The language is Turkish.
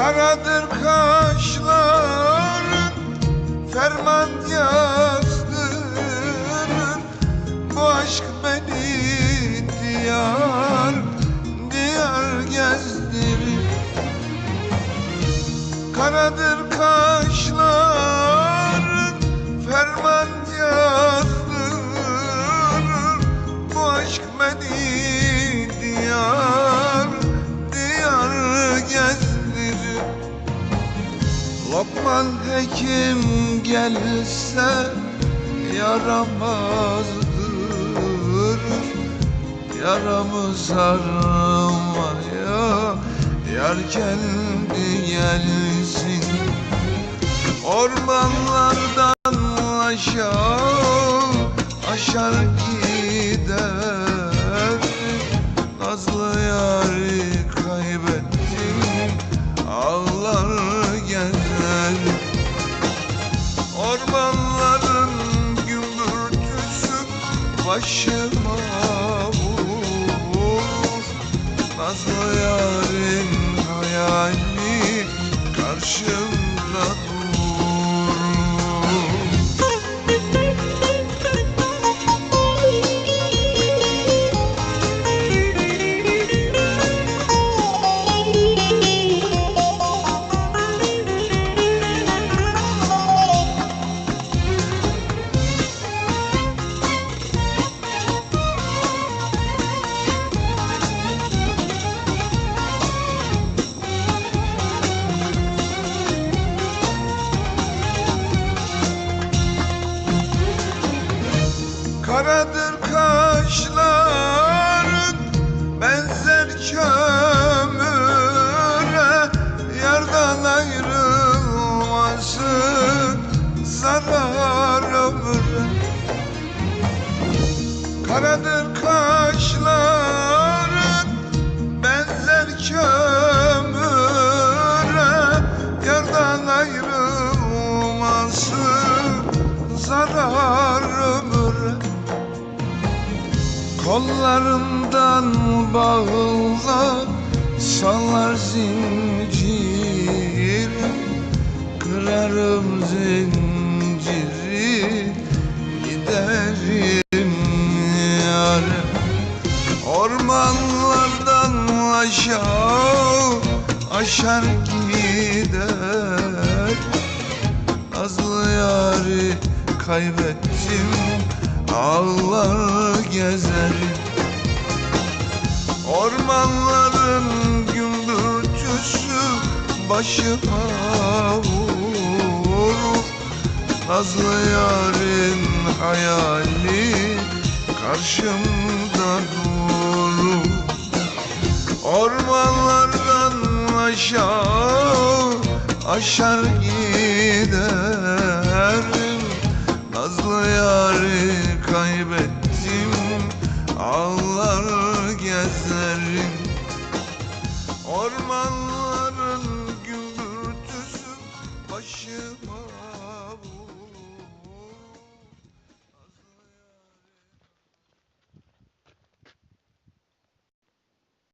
Karadır kaşların ferman yar Karadır kaşların ferman yazdırır Bu aşk beni diyar diyar gezdirir. Lokman hekim gelse yaramazdır. Yaramı sarmaya yar kendi gelsin Ormanlardan aşağı aşar gider. Nazlı yari kaybettim ağlar gezer. Ormanların gümbürtüsü başıma vurur. Nazlı yarın hayali karşımda Karadır kaşların benzer kömüre. Yardan ayrılması zarar ömüre Karadır kaşların Kollarından bağla sallar zincir. Kırarım zinciri giderim yar Ormanlardan aşağı aşar gider. Nazlı yari kaybettim Ağlar gezerim başıma vurur Nazlı yarın hayali karşımda durur Ormanlardan aşağı aşar giderim. Nazlı yarı kaybettim ağlar Ormanlar